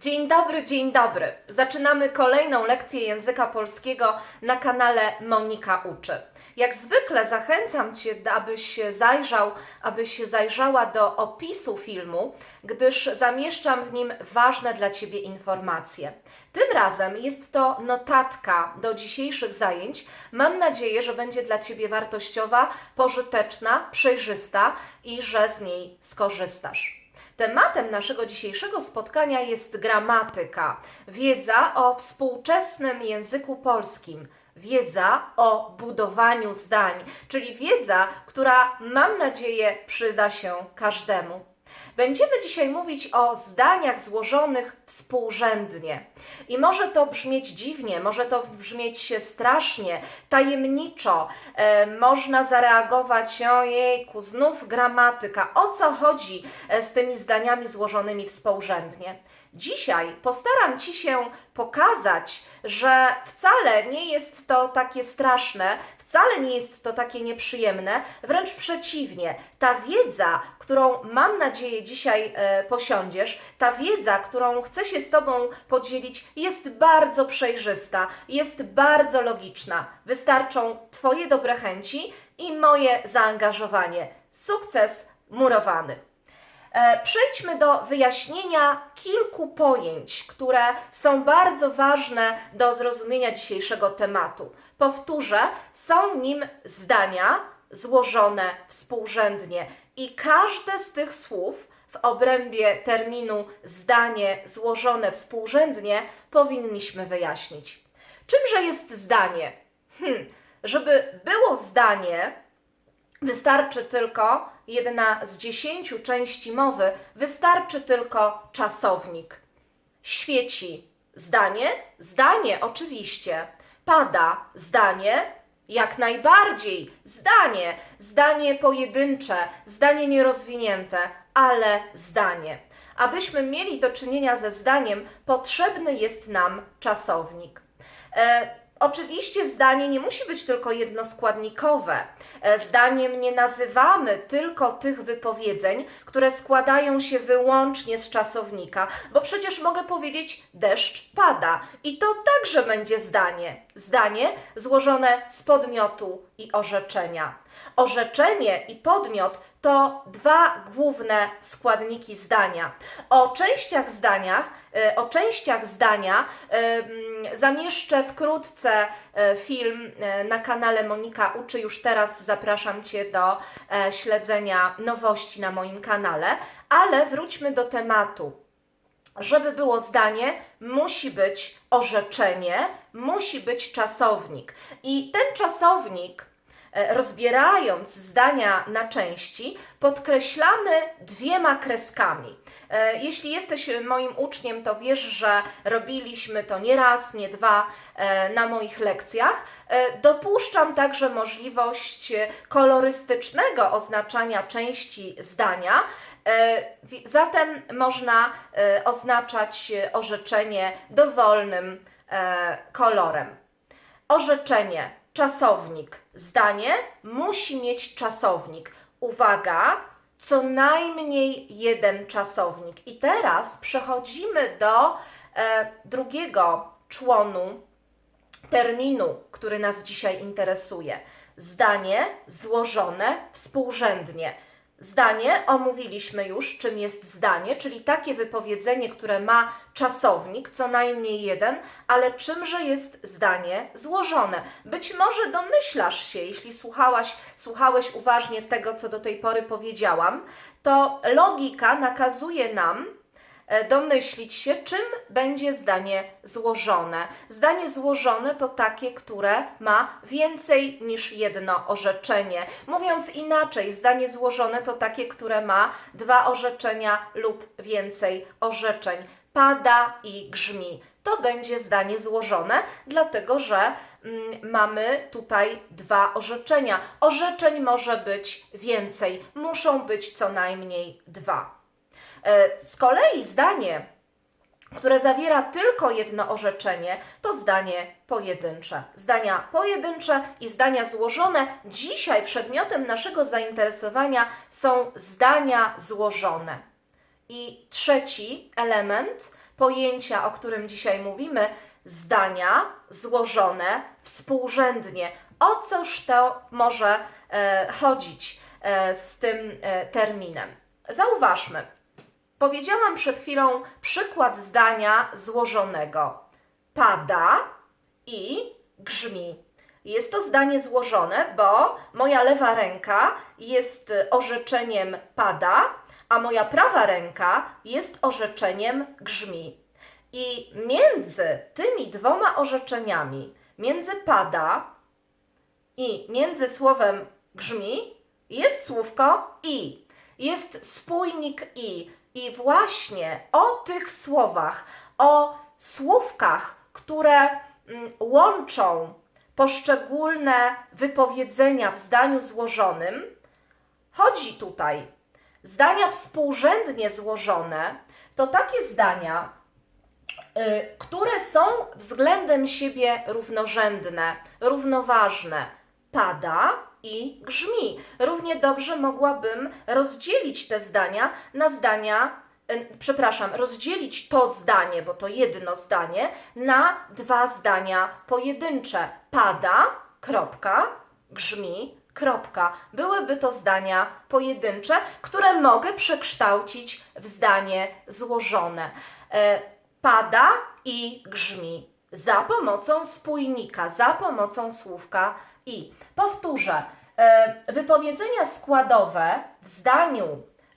Dzień dobry, dzień dobry. Zaczynamy kolejną lekcję języka polskiego na kanale Monika Uczy. Jak zwykle zachęcam Cię, abyś zajrzał, abyś zajrzała do opisu filmu, gdyż zamieszczam w nim ważne dla Ciebie informacje. Tym razem jest to notatka do dzisiejszych zajęć. Mam nadzieję, że będzie dla Ciebie wartościowa, pożyteczna, przejrzysta i że z niej skorzystasz. Tematem naszego dzisiejszego spotkania jest gramatyka, wiedza o współczesnym języku polskim, wiedza o budowaniu zdań, czyli wiedza, która mam nadzieję przyda się każdemu. Będziemy dzisiaj mówić o zdaniach złożonych współrzędnie. I może to brzmieć dziwnie, może to brzmieć strasznie, tajemniczo. E, można zareagować, ojejku, znów gramatyka. O co chodzi e, z tymi zdaniami złożonymi współrzędnie? Dzisiaj postaram Ci się pokazać, że wcale nie jest to takie straszne, wcale nie jest to takie nieprzyjemne, wręcz przeciwnie. Ta wiedza, którą mam nadzieję dzisiaj e, posiądziesz, ta wiedza, którą chcę się z Tobą podzielić, jest bardzo przejrzysta, jest bardzo logiczna. Wystarczą Twoje dobre chęci i moje zaangażowanie. Sukces murowany. E, Przejdźmy do wyjaśnienia kilku pojęć, które są bardzo ważne do zrozumienia dzisiejszego tematu. Powtórzę, są nim zdania złożone współrzędnie i każde z tych słów w obrębie terminu zdanie złożone współrzędnie powinniśmy wyjaśnić. Czymże jest zdanie? Hmm, żeby było zdanie, Wystarczy tylko jedna z dziesięciu części mowy, wystarczy tylko czasownik. Świeci zdanie, zdanie oczywiście. Pada zdanie, jak najbardziej zdanie, zdanie pojedyncze, zdanie nierozwinięte, ale zdanie. Abyśmy mieli do czynienia ze zdaniem, potrzebny jest nam czasownik. E, Oczywiście zdanie nie musi być tylko jednoskładnikowe. E, Zdaniem nie nazywamy tylko tych wypowiedzeń, które składają się wyłącznie z czasownika, bo przecież mogę powiedzieć deszcz pada i to także będzie zdanie. Zdanie złożone z podmiotu i orzeczenia. Orzeczenie i podmiot to dwa główne składniki zdania. O częściach zdaniach, e, o częściach zdania e, mm, zamieszczę wkrótce e, film na kanale Monika Uczy. Już teraz zapraszam Cię do e, śledzenia nowości na moim kanale, ale wróćmy do tematu. Żeby było zdanie, musi być orzeczenie, musi być czasownik. I ten czasownik, rozbierając zdania na części, podkreślamy dwiema kreskami. E, Jeśli jesteś moim uczniem, to wiesz, że robiliśmy to nie raz, nie dwa e, na moich lekcjach. E, Dopuszczam także możliwość e, kolorystycznego oznaczania części zdania. E, Zatem można e, oznaczać e, orzeczenie dowolnym e, kolorem. Orzeczenie, czasownik, zdanie musi mieć czasownik. Uwaga, co najmniej jeden czasownik. I teraz przechodzimy do e, drugiego członu terminu, który nas dzisiaj interesuje. Zdanie złożone współrzędnie. Zdanie omówiliśmy już, czym jest zdanie, czyli takie wypowiedzenie, które ma czasownik, co najmniej jeden, ale czymże jest zdanie złożone? Być może domyślasz się, jeśli słuchałaś, słuchałeś uważnie tego, co do tej pory powiedziałam, to logika nakazuje nam, domyślić się, czym będzie zdanie złożone. Zdanie złożone to takie, które ma więcej niż jedno orzeczenie. Mówiąc inaczej, zdanie złożone to takie, które ma dwa orzeczenia lub więcej orzeczeń. Pada i grzmi. To będzie zdanie złożone, dlatego że mm, mamy tutaj dwa orzeczenia. Orzeczeń może być więcej, muszą być co najmniej dwa. E, Z kolei zdanie, które zawiera tylko jedno orzeczenie, to zdanie pojedyncze. Zdania pojedyncze i zdania złożone. Dzisiaj przedmiotem naszego zainteresowania są zdania złożone. I trzeci element pojęcia, o którym dzisiaj mówimy, zdania złożone współrzędnie. O cóż to może e, chodzić e, z tym e, terminem? Zauważmy. Powiedziałam przed chwilą przykład zdania złożonego. Pada i grzmi. Jest to zdanie złożone, bo moja lewa ręka jest orzeczeniem pada, a moja prawa ręka jest orzeczeniem grzmi. I między tymi dwoma orzeczeniami, między pada i między słowem grzmi, jest słówko i. Jest spójnik i. I właśnie o tych słowach, o słówkach, które mm, łączą poszczególne wypowiedzenia w zdaniu złożonym, chodzi tutaj. Zdania współrzędnie złożone to takie zdania, y, które są względem siebie równorzędne, równoważne. Pada i grzmi. Równie dobrze mogłabym rozdzielić te zdania na zdania, y, przepraszam, rozdzielić to zdanie, bo to jedno zdanie, na dwa zdania pojedyncze. Pada, kropka, grzmi, kropka. Byłyby to zdania pojedyncze, które mogę przekształcić w zdanie złożone. E, pada i grzmi za pomocą spójnika, za pomocą słówka i. Powtórzę, e, wypowiedzenia składowe w zdaniu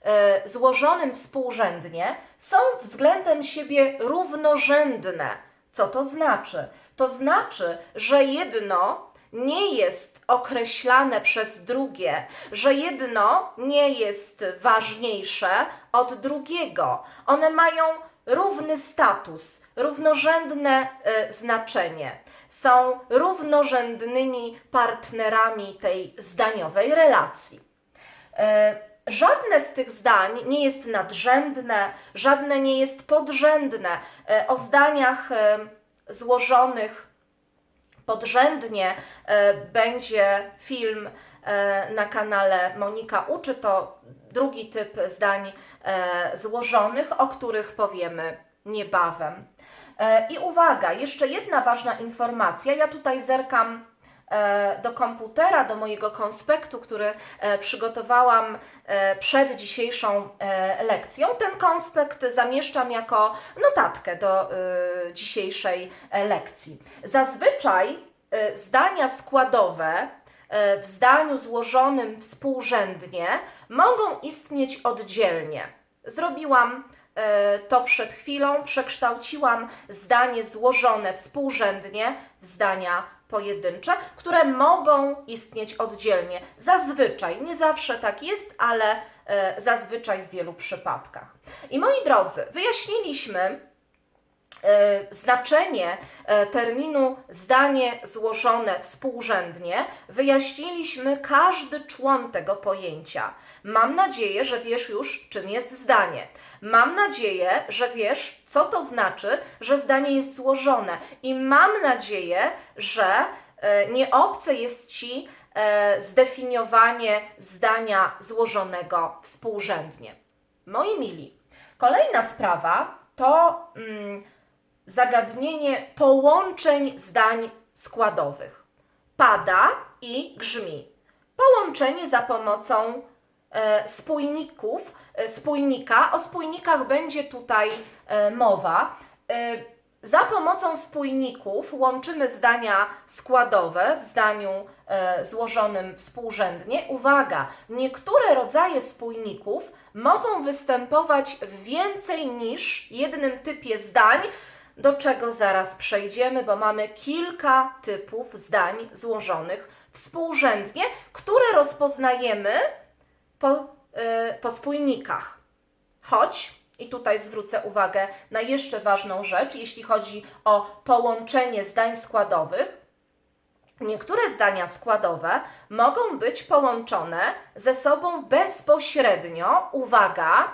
e, złożonym współrzędnie są względem siebie równorzędne. Co to znaczy? To znaczy, że jedno nie jest określane przez drugie, że jedno nie jest ważniejsze od drugiego. One mają równy status, równorzędne e, znaczenie. Są równorzędnymi partnerami tej zdaniowej relacji. E, żadne z tych zdań nie jest nadrzędne, żadne nie jest podrzędne. E, o zdaniach e, złożonych podrzędnie będzie film na kanale Monika Uczy. To drugi typ zdań złożonych, o których powiemy niebawem. E, I uwaga, jeszcze jedna ważna informacja. Ja tutaj zerkam e, do komputera, do mojego konspektu, który e, przygotowałam przed dzisiejszą lekcją. Ten konspekt zamieszczam jako notatkę do dzisiejszej lekcji. Zazwyczaj zdania składowe w zdaniu złożonym współrzędnie mogą istnieć oddzielnie. Zrobiłam to przed chwilą, przekształciłam zdanie złożone współrzędnie w zdania pojedyncze, które mogą istnieć oddzielnie. Zazwyczaj, nie zawsze tak jest, ale e, zazwyczaj w wielu przypadkach. I moi drodzy, wyjaśniliśmy e, znaczenie e, terminu zdanie złożone współrzędnie, wyjaśniliśmy każdy człon tego pojęcia. Mam nadzieję, że wiesz już, czym jest zdanie. Mam nadzieję, że wiesz, co to znaczy, że zdanie jest złożone. I mam nadzieję, że e, nie obce jest Ci e, zdefiniowanie zdania złożonego współrzędnie. Moi mili, kolejna sprawa to mm, zagadnienie połączeń zdań składowych. Pada i grzmi. Połączenie za pomocą e, spójników, spójnika. O spójnikach będzie tutaj e, mowa. E, za pomocą spójników łączymy zdania składowe w zdaniu e, złożonym współrzędnie. Uwaga, niektóre rodzaje spójników mogą występować w więcej niż jednym typie zdań, do czego zaraz przejdziemy, bo mamy kilka typów zdań złożonych współrzędnie, które rozpoznajemy po, po spójnikach. Choć, i tutaj zwrócę uwagę na jeszcze ważną rzecz, jeśli chodzi o połączenie zdań składowych, niektóre zdania składowe mogą być połączone ze sobą bezpośrednio, uwaga,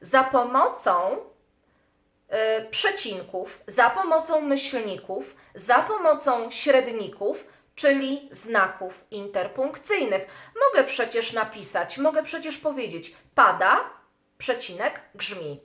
za pomocą y, przecinków, za pomocą myślników, za pomocą średników, czyli znaków interpunkcyjnych. Mogę przecież napisać, mogę przecież powiedzieć pada, przecinek, grzmi.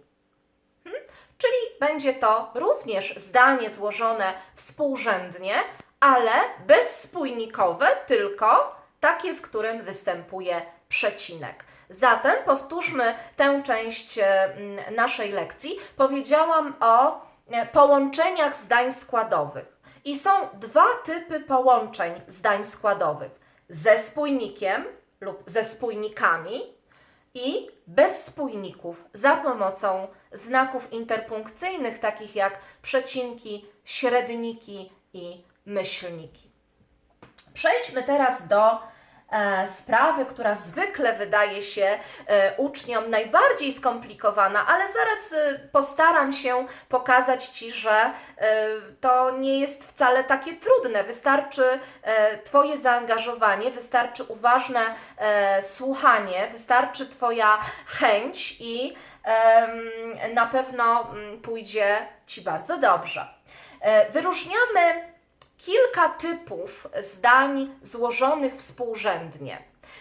Hmm? Czyli będzie to również zdanie złożone współrzędnie, ale bezspójnikowe, tylko takie, w którym występuje przecinek. Zatem powtórzmy tę część e, naszej lekcji. Powiedziałam o e, połączeniach zdań składowych. I są dwa typy połączeń zdań składowych: ze spójnikiem lub ze spójnikami i bez spójników za pomocą znaków interpunkcyjnych, takich jak przecinki, średniki i myślniki. Przejdźmy teraz do sprawy, która zwykle wydaje się e, uczniom najbardziej skomplikowana, ale zaraz e, postaram się pokazać Ci, że e, to nie jest wcale takie trudne. Wystarczy e, Twoje zaangażowanie, wystarczy uważne e, słuchanie, wystarczy Twoja chęć i na pewno mm, pójdzie Ci bardzo dobrze. E, Wyróżniamy kilka typów zdań złożonych współrzędnie.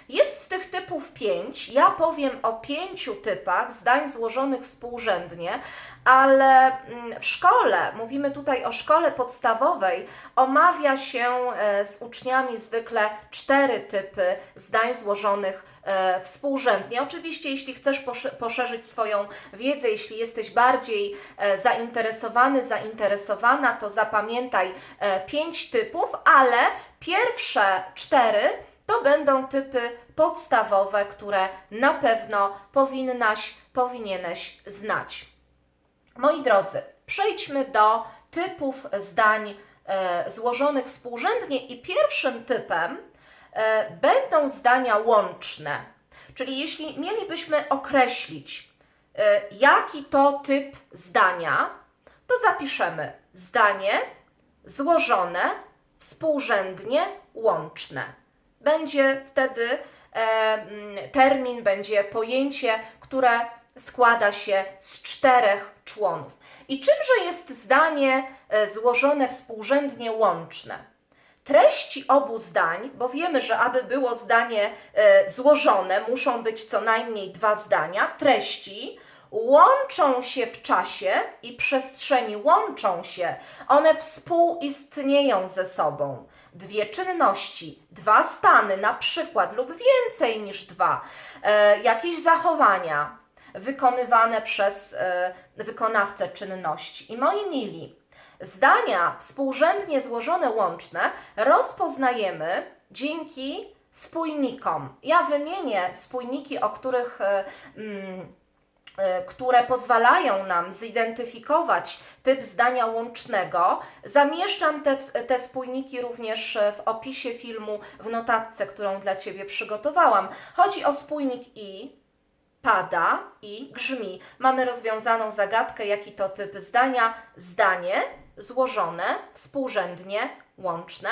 Jest tych typów pięć. Ja powiem o pięciu typach zdań złożonych współrzędnie, ale mm, w szkole, mówimy tutaj o szkole podstawowej, omawia się e, z uczniami zwykle cztery typy zdań złożonych współrzędnie. Oczywiście, jeśli chcesz posze- poszerzyć swoją wiedzę, jeśli jesteś bardziej e, zainteresowany, zainteresowana, to zapamiętaj e, pięć typów, ale pierwsze cztery to będą typy podstawowe, które na pewno powinnaś, powinieneś znać. Moi drodzy, przejdźmy do typów zdań e, złożonych współrzędnie i pierwszym typem e, będą zdania łączne. Czyli jeśli mielibyśmy określić, e, jaki to typ zdania, to zapiszemy zdanie złożone współrzędnie łączne. Będzie wtedy e, termin, będzie pojęcie, które składa się z czterech członów. I czymże jest zdanie e, złożone współrzędnie łączne? Treści obu zdań, bo wiemy, że aby było zdanie e, złożone, muszą być co najmniej dwa zdania. Treści łączą się w czasie i przestrzeni, łączą się, one współistnieją ze sobą. Dwie czynności, dwa stany, na przykład, lub więcej niż dwa, e, jakieś zachowania wykonywane przez e, wykonawcę czynności. I moi mili, zdania współrzędnie złożone łączne rozpoznajemy dzięki spójnikom. Ja wymienię spójniki, o których. E, mm, e, które pozwalają nam zidentyfikować typ zdania łącznego. Zamieszczam te, te spójniki również w opisie filmu, w notatce, którą dla Ciebie przygotowałam. Chodzi o spójnik i, pada i grzmi. Mamy rozwiązaną zagadkę, jaki to typ zdania. Zdanie złożone, współrzędnie, łączne.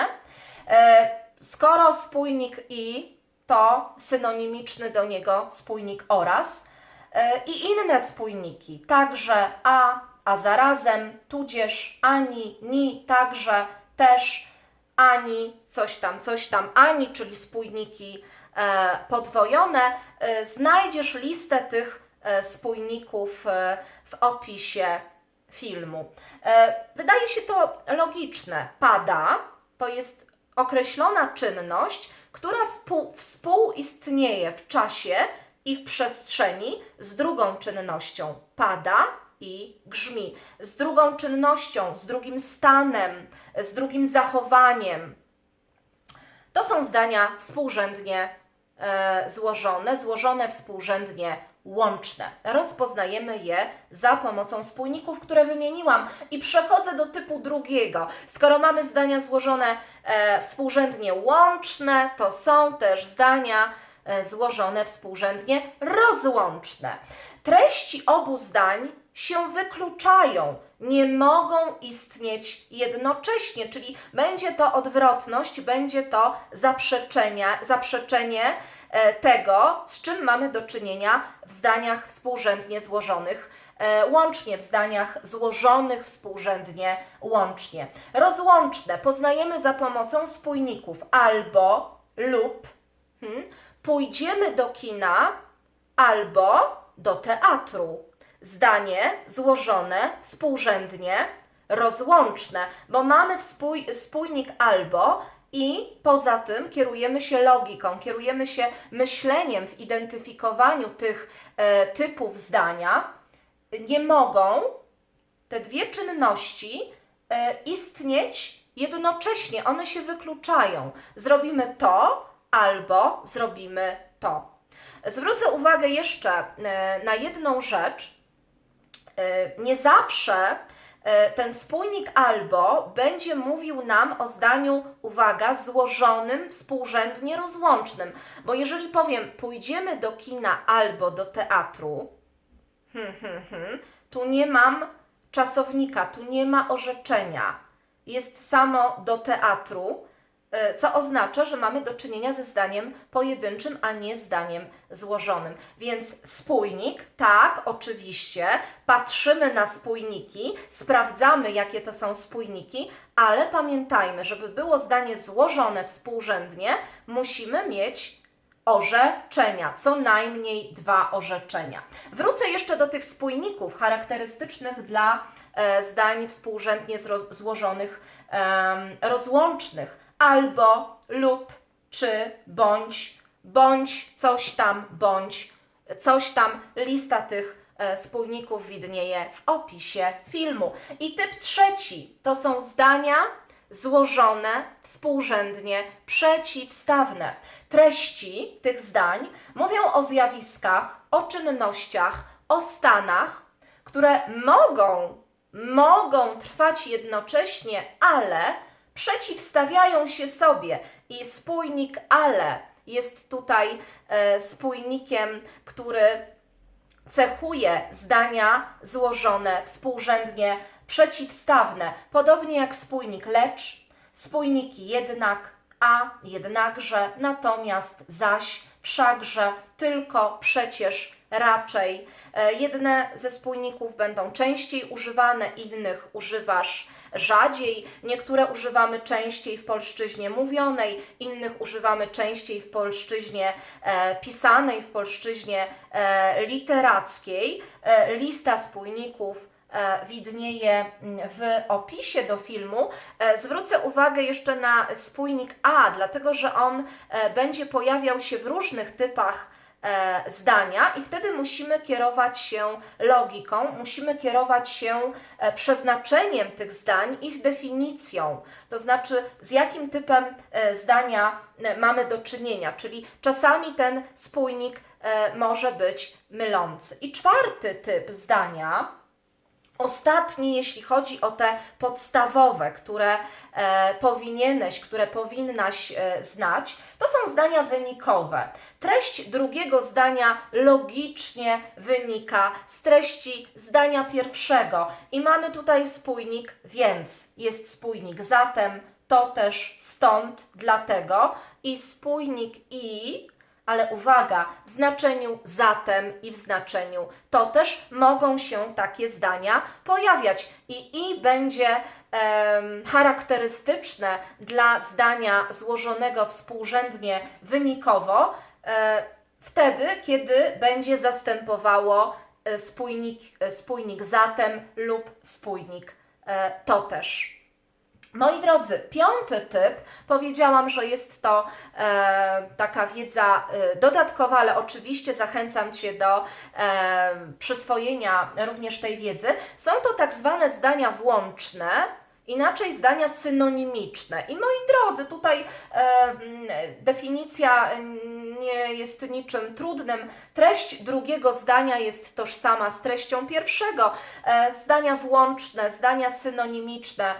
E, skoro spójnik i to synonimiczny do niego spójnik oraz e, i inne spójniki, także a, a zarazem, tudzież, ani, ni, także, też, ani, coś tam, coś tam, ani, czyli spójniki podwojone. E, znajdziesz listę tych e, spójników e, w opisie filmu. E, Wydaje się to logiczne. Pada to jest określona czynność, która współistnieje w czasie i w przestrzeni z drugą czynnością. Pada i grzmi. Z drugą czynnością, z drugim stanem, z drugim zachowaniem. To są zdania współrzędnie e, złożone, złożone współrzędnie łączne. Rozpoznajemy je za pomocą spójników, które wymieniłam. I przechodzę do typu drugiego. Skoro mamy zdania złożone e, współrzędnie łączne, to są też zdania e, złożone współrzędnie rozłączne. Treści obu zdań się wykluczają, nie mogą istnieć jednocześnie, czyli będzie to odwrotność, będzie to zaprzeczenie, zaprzeczenie e, tego, z czym mamy do czynienia w zdaniach współrzędnie złożonych, e, łącznie w zdaniach złożonych współrzędnie łącznie. Rozłączne poznajemy za pomocą spójników albo lub. Hmm, pójdziemy do kina albo do teatru. Zdanie złożone współrzędnie, rozłączne, bo mamy spójnik albo i poza tym kierujemy się logiką, kierujemy się myśleniem w identyfikowaniu tych e, typów zdania. Nie mogą te dwie czynności e, istnieć jednocześnie, one się wykluczają. Zrobimy to albo zrobimy to. Zwrócę uwagę jeszcze e, na jedną rzecz. E, Nie zawsze e, ten spójnik albo będzie mówił nam o zdaniu, uwaga, złożonym, współrzędnie rozłącznym. Bo jeżeli powiem, pójdziemy do kina albo do teatru, hmm, hmm, hmm, tu nie mam czasownika, tu nie ma orzeczenia. Jest samo do teatru, co oznacza, że mamy do czynienia ze zdaniem pojedynczym, a nie zdaniem złożonym. Więc spójnik, tak, oczywiście, patrzymy na spójniki, sprawdzamy, jakie to są spójniki, ale pamiętajmy, żeby było zdanie złożone współrzędnie, musimy mieć orzeczenia, co najmniej dwa orzeczenia. Wrócę jeszcze do tych spójników charakterystycznych dla e, zdań współrzędnie złożonych, em, rozłącznych, albo, lub, czy, bądź, bądź, coś tam, bądź, coś tam, lista tych e, spójników widnieje w opisie filmu. I typ trzeci to są zdania złożone współrzędnie przeciwstawne. Treści tych zdań mówią o zjawiskach, o czynnościach, o stanach, które mogą, mogą trwać jednocześnie, ale przeciwstawiają się sobie. I spójnik ale jest tutaj e, spójnikiem, który cechuje zdania złożone współrzędnie przeciwstawne, podobnie jak spójnik lecz, spójniki jednak, a jednakże, natomiast, zaś, wszakże, tylko, przecież, raczej. E, Jedne ze spójników będą częściej używane, innych używasz rzadziej. Niektóre używamy częściej w polszczyźnie mówionej, innych używamy częściej w polszczyźnie e, pisanej, w polszczyźnie e, literackiej. E, lista spójników e, widnieje mm, w opisie do filmu. E, Zwrócę uwagę jeszcze na spójnik A, dlatego że on e, będzie pojawiał się w różnych typach zdania i wtedy musimy kierować się logiką, musimy kierować się e, przeznaczeniem tych zdań, ich definicją, to znaczy z jakim typem e, zdania e, mamy do czynienia, czyli czasami ten spójnik e, może być mylący. I czwarty typ zdania, Ostatni, jeśli chodzi o te podstawowe, które e, powinieneś, które powinnaś e, znać, to są zdania wynikowe. Treść drugiego zdania logicznie wynika z treści zdania pierwszego i mamy tutaj spójnik więc. Jest spójnik zatem, to też stąd, dlatego i spójnik i ale uwaga, w znaczeniu zatem i w znaczeniu to też mogą się takie zdania pojawiać. I i będzie em, charakterystyczne dla zdania złożonego współrzędnie wynikowo e, wtedy, kiedy będzie zastępowało e, spójnik, e, spójnik zatem lub spójnik e, to też. Moi drodzy, piąty typ, powiedziałam, że jest to e, taka wiedza e, dodatkowa, ale oczywiście zachęcam Cię do e, przyswojenia również tej wiedzy. Są to tak zwane zdania włączne, inaczej zdania synonimiczne. I moi drodzy, tutaj e, definicja nie jest niczym trudnym. Treść drugiego zdania jest tożsama z treścią pierwszego. E, zdania włączne, zdania synonimiczne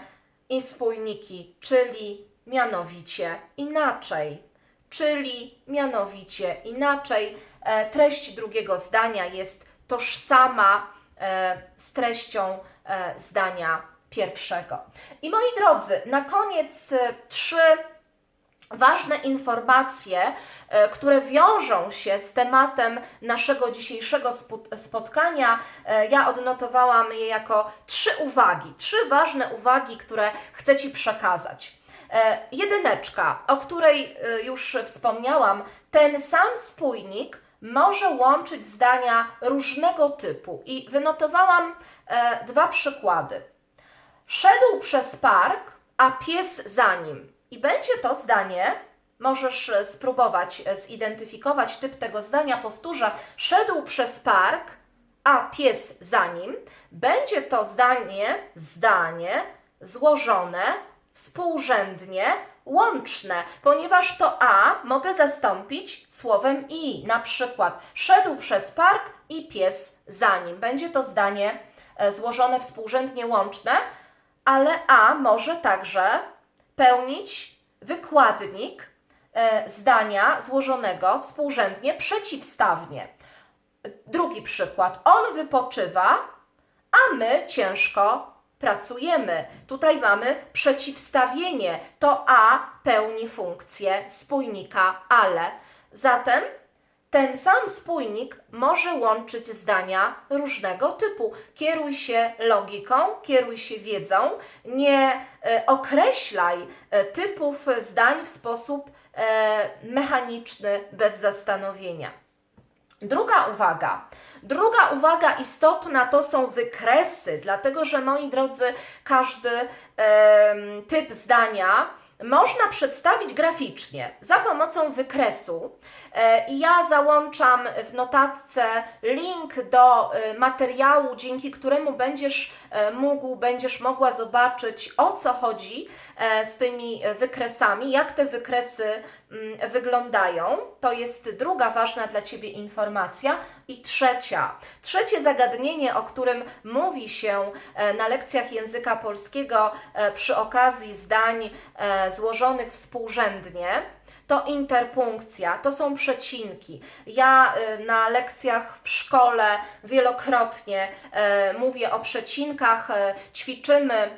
i spójniki, czyli mianowicie inaczej, czyli mianowicie inaczej. E, treść drugiego zdania jest tożsama e, z treścią e, zdania pierwszego. I moi drodzy, na koniec trzy ważne informacje, e, które wiążą się z tematem naszego dzisiejszego spotkania. E, Ja odnotowałam je jako trzy uwagi, trzy ważne uwagi, które chcę Ci przekazać. E, Jedyneczka, o której już wspomniałam, ten sam spójnik może łączyć zdania różnego typu. I wynotowałam dwa przykłady. Szedł przez park, a pies za nim. I będzie to zdanie, możesz e, spróbować e, zidentyfikować typ tego zdania. Powtórzę, szedł przez park, a pies za nim. Będzie to zdanie, zdanie złożone współrzędnie, łączne, ponieważ to a mogę zastąpić słowem i. Na przykład szedł przez park i pies za nim. Będzie to zdanie e, złożone współrzędnie łączne, ale a może także pełnić wykładnik e, zdania złożonego współrzędnie przeciwstawnie. Drugi przykład. On wypoczywa, a my ciężko pracujemy. Tutaj mamy przeciwstawienie. To a pełni funkcję spójnika ale. Zatem ten sam spójnik może łączyć zdania różnego typu. Kieruj się logiką, kieruj się wiedzą, nie e, określaj e, typów zdań w sposób e, mechaniczny, bez zastanowienia. Druga uwaga. Druga uwaga istotna to są wykresy, dlatego że moi drodzy, każdy typ zdania można przedstawić graficznie za pomocą wykresu. E, I ja załączam w notatce link do e, materiału, dzięki któremu będziesz mógł, będziesz mogła zobaczyć o co chodzi e, z tymi wykresami, jak te wykresy mm, wyglądają. To jest druga ważna dla Ciebie informacja. I trzecia, trzecie zagadnienie, o którym mówi się e, na lekcjach języka polskiego e, przy okazji zdań e, złożonych współrzędnie, to interpunkcja, to są przecinki. Ja y, na lekcjach w szkole wielokrotnie e, mówię o przecinkach, e, ćwiczymy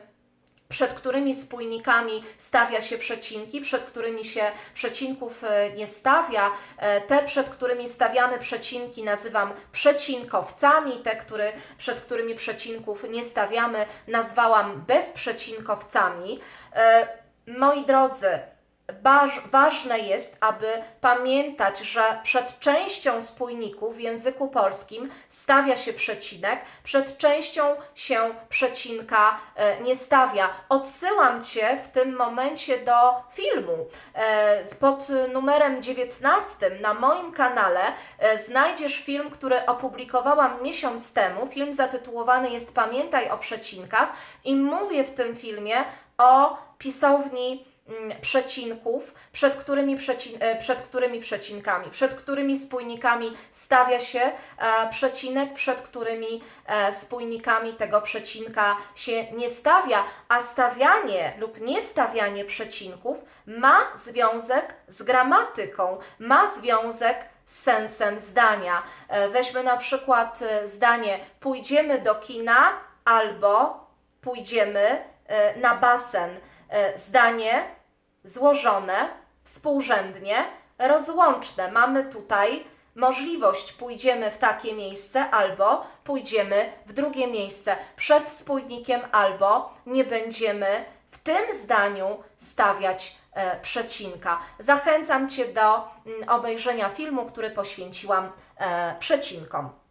przed którymi spójnikami stawia się przecinki, przed którymi się przecinków nie stawia. E, Te, przed którymi stawiamy przecinki, nazywam przecinkowcami. Te, który, przed którymi przecinków nie stawiamy, nazwałam bezprzecinkowcami. E, Moi drodzy, Waż, ważne jest, aby pamiętać, że przed częścią spójników w języku polskim stawia się przecinek, przed częścią się przecinka e, nie stawia. Odsyłam Cię w tym momencie do filmu. E, pod numerem 19 na moim kanale e, znajdziesz film, który opublikowałam miesiąc temu. Film zatytułowany jest Pamiętaj o przecinkach i mówię w tym filmie o pisowni przecinków, przed którymi, przecin e, przed którymi przecinkami, przed którymi spójnikami stawia się e, przecinek, przed którymi e, spójnikami tego przecinka się nie stawia, a stawianie lub niestawianie przecinków ma związek z gramatyką, ma związek z sensem zdania. E, Weźmy na przykład e, zdanie pójdziemy do kina albo pójdziemy e, na basen. E, Zdanie złożone, współrzędnie, rozłączne. Mamy tutaj możliwość pójdziemy w takie miejsce albo pójdziemy w drugie miejsce przed spójnikiem albo nie będziemy w tym zdaniu stawiać e, przecinka. Zachęcam Cię do mm, obejrzenia filmu, który poświęciłam e, przecinkom.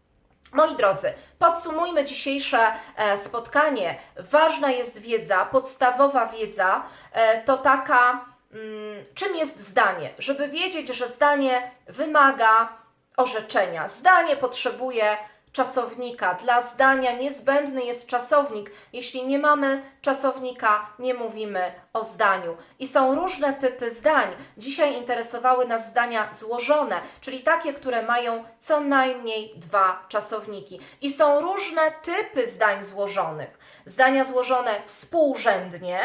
Moi drodzy, podsumujmy dzisiejsze e, spotkanie. Ważna jest wiedza, podstawowa wiedza e, to taka, mm, czym jest zdanie. Żeby wiedzieć, że zdanie wymaga orzeczenia. Zdanie potrzebuje czasownika. Dla zdania niezbędny jest czasownik. Jeśli nie mamy czasownika, nie mówimy o zdaniu. I są różne typy zdań. Dzisiaj interesowały nas zdania złożone, czyli takie, które mają co najmniej dwa czasowniki. I są różne typy zdań złożonych. Zdania złożone współrzędnie,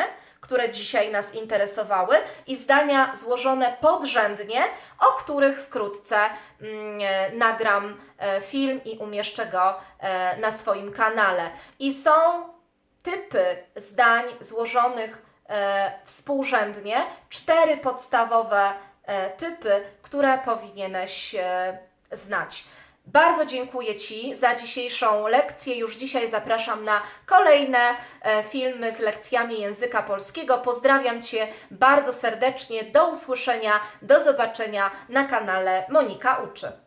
które dzisiaj nas interesowały, i zdania złożone podrzędnie, o których wkrótce mm, e, nagram e, film i umieszczę go e, na swoim kanale. I są typy zdań złożonych współrzędnie, cztery podstawowe typy, które powinieneś znać. Bardzo dziękuję Ci za dzisiejszą lekcję. Już dzisiaj zapraszam na kolejne e, filmy z lekcjami języka polskiego. Pozdrawiam Cię bardzo serdecznie. Do usłyszenia, do zobaczenia na kanale Monika Uczy.